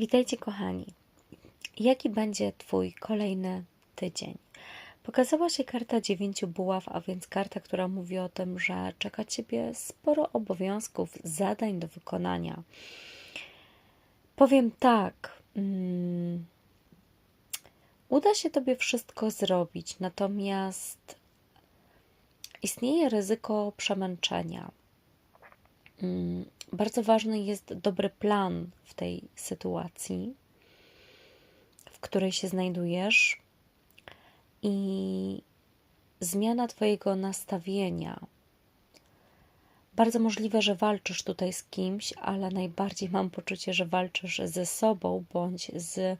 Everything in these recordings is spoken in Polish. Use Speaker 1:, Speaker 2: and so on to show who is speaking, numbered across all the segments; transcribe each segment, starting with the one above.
Speaker 1: Witajcie, kochani. Jaki będzie Twój kolejny tydzień? Pokazała się karta dziewięciu buław, a więc karta, która mówi o tym, że czeka Ciebie sporo obowiązków, zadań do wykonania. Powiem tak. Mm, uda się Tobie wszystko zrobić, natomiast istnieje ryzyko przemęczenia. Mm, Bardzo ważny jest dobry plan w tej sytuacji, w której się znajdujesz, i zmiana Twojego nastawienia. Bardzo możliwe, że walczysz tutaj z kimś, ale najbardziej mam poczucie, że walczysz ze sobą bądź z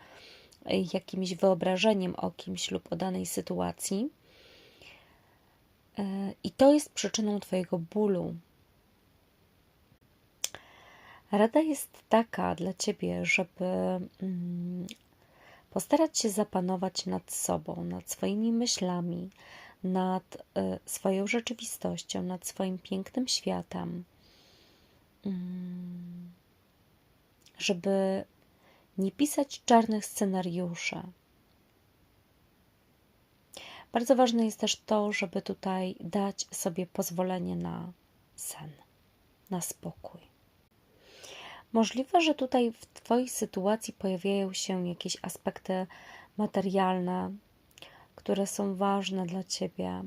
Speaker 1: jakimś wyobrażeniem o kimś lub o danej sytuacji. E, I to jest przyczyną Twojego bólu, Rada jest taka dla ciebie, żeby mm, postarać się zapanować nad sobą, nad swoimi myślami, nad y, swoją rzeczywistością, nad swoim pięknym światem, mm, żeby nie pisać czarnych scenariuszy. Bardzo ważne jest też to, żeby tutaj dać sobie pozwolenie na sen, na spokój. Możliwe, że tutaj w Twojej sytuacji pojawiają się jakieś aspekty materialne, które są ważne dla Ciebie,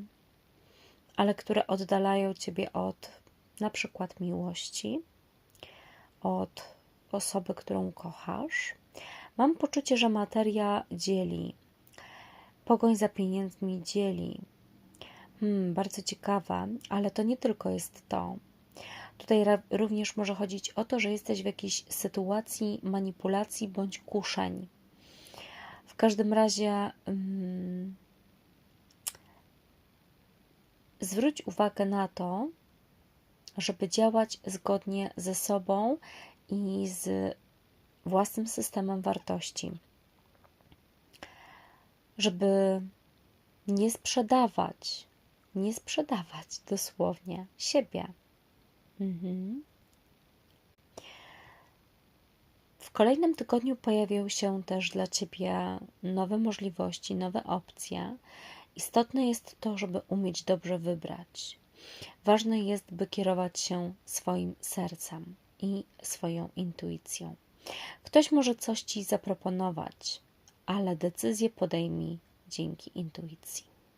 Speaker 1: ale które oddalają Ciebie od na przykład miłości, od osoby, którą kochasz. Mam poczucie, że materia dzieli. Pogoń za pieniędzmi dzieli. Hmm, bardzo ciekawe, ale to nie tylko jest to. Tutaj również może chodzić o to, że jesteś w jakiejś sytuacji manipulacji bądź kuszeń. W każdym razie um, zwróć uwagę na to, żeby działać zgodnie ze sobą i z własnym systemem wartości. Żeby nie sprzedawać, nie sprzedawać dosłownie siebie W kolejnym tygodniu pojawią się też dla Ciebie nowe możliwości, nowe opcje. Istotne jest to, żeby umieć dobrze wybrać. Ważne jest, by kierować się swoim sercem i swoją intuicją. Ktoś może coś Ci zaproponować, ale decyzję podejmij dzięki intuicji.